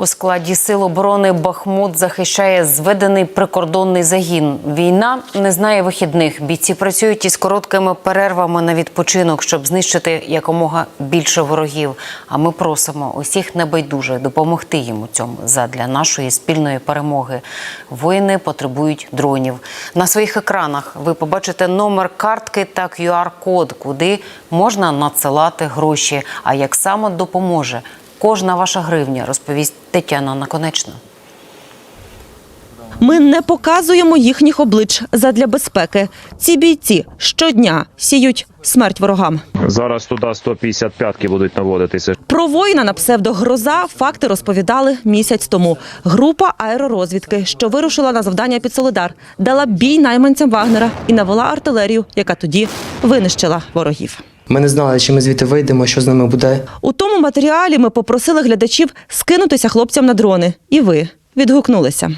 У складі сил оборони Бахмут захищає зведений прикордонний загін. Війна не знає вихідних. Бійці працюють із короткими перервами на відпочинок, щоб знищити якомога більше ворогів. А ми просимо усіх небайдуже допомогти їм у цьому задля нашої спільної перемоги. Воїни потребують дронів. На своїх екранах ви побачите номер картки та QR-код, куди можна надсилати гроші. А як саме допоможе кожна ваша гривня, розповість Тетяна Наконечна. Ми не показуємо їхніх облич задля безпеки. Ці бійці щодня сіють смерть ворогам. Зараз туди 155-ки будуть наводитися. Про воїна на псевдогроза факти розповідали місяць тому. Група аеророзвідки, що вирушила на завдання під Солидар, дала бій найманцям Вагнера і навела артилерію, яка тоді винищила ворогів. Ми не знали, чи ми звідти вийдемо, що з ними буде. У тому матеріалі ми попросили глядачів скинутися хлопцям на дрони. І ви відгукнулися.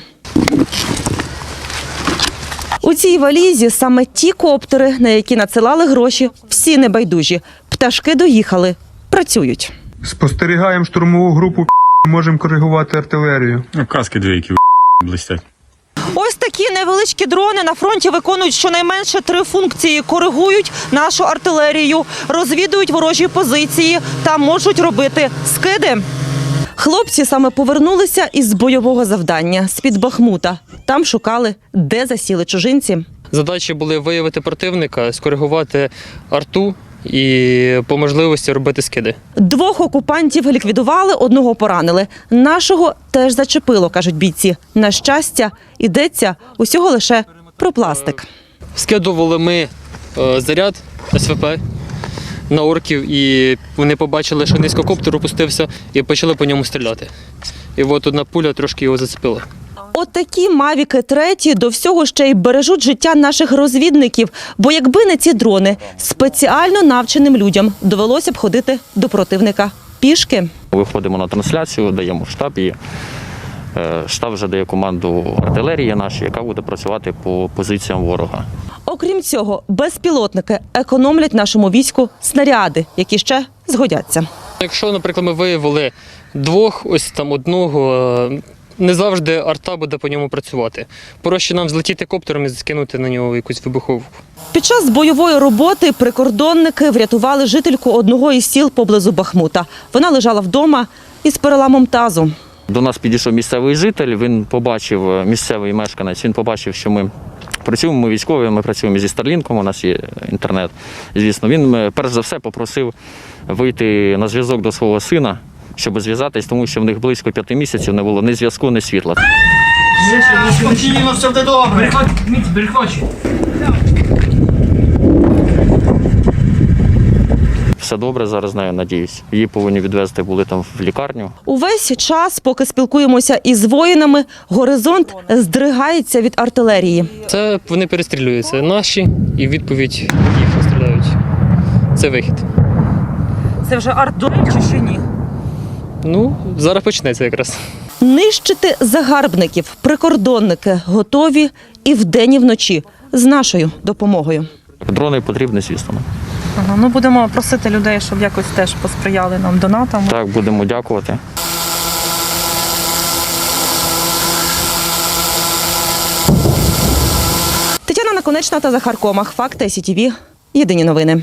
У цій валізі саме ті коптери, на які надсилали гроші, всі небайдужі. Пташки доїхали, працюють. Спостерігаємо штурмову групу, можемо коригувати артилерію. Ну, Каски двійки блистять. Ось такі невеличкі дрони на фронті виконують щонайменше три функції: коригують нашу артилерію, розвідують ворожі позиції та можуть робити скиди. Хлопці саме повернулися із бойового завдання з-під Бахмута. Там шукали, де засіли чужинці. Задачі були виявити противника, скоригувати арту і по можливості робити скиди. Двох окупантів ліквідували, одного поранили. Нашого теж зачепило, кажуть бійці. На щастя, йдеться усього лише про пластик. Скидували ми е, заряд СВП на орків, і вони побачили, що низькокоптер опустився, і почали по ньому стріляти. І от одна пуля трошки його зацепила. От такі мавіки треті до всього ще й бережуть життя наших розвідників. Бо якби не ці дрони, спеціально навченим людям довелося б ходити до противника пішки. Виходимо на трансляцію, даємо штаб і е, штаб вже дає команду артилерії нашій, яка буде працювати по позиціям ворога. Окрім цього, безпілотники економлять нашому війську снаряди, які ще згодяться. Якщо, наприклад, ми виявили двох, ось там одного, не завжди арта буде по ньому працювати. Проще нам злетіти коптером і скинути на нього якусь вибуховку. Під час бойової роботи прикордонники врятували жительку одного із сіл поблизу Бахмута. Вона лежала вдома із переламом тазу. До нас підійшов місцевий житель, він побачив, е, місцевий мешканець, він побачив, що ми працюємо, ми військові, ми працюємо зі Старлінком, у нас є інтернет. Звісно, він е, перш за все попросив вийти на зв'язок до свого сина, щоб зв'язатись, тому що в них близько п'яти місяців не було ні зв'язку, ні світла. Все добре зараз з нею, надіюсь. Її повинні відвезти були там в лікарню. Увесь час, поки спілкуємося із воїнами, горизонт здригається від артилерії. Це вони перестрілюються наші і в відповідь їх стріляють. Це вихід. Це вже арт чи ще ні? Ну, зараз почнеться якраз. Нищити загарбників, прикордонники готові і вдень, і вночі з нашою допомогою. Дрони потрібні, звісно. Ага, ну будемо просити людей, щоб якось теж посприяли нам донатами. Так, будемо дякувати. Тетяна Наконечна та Захар Комах. Факти СІТІВІ. Єдині новини.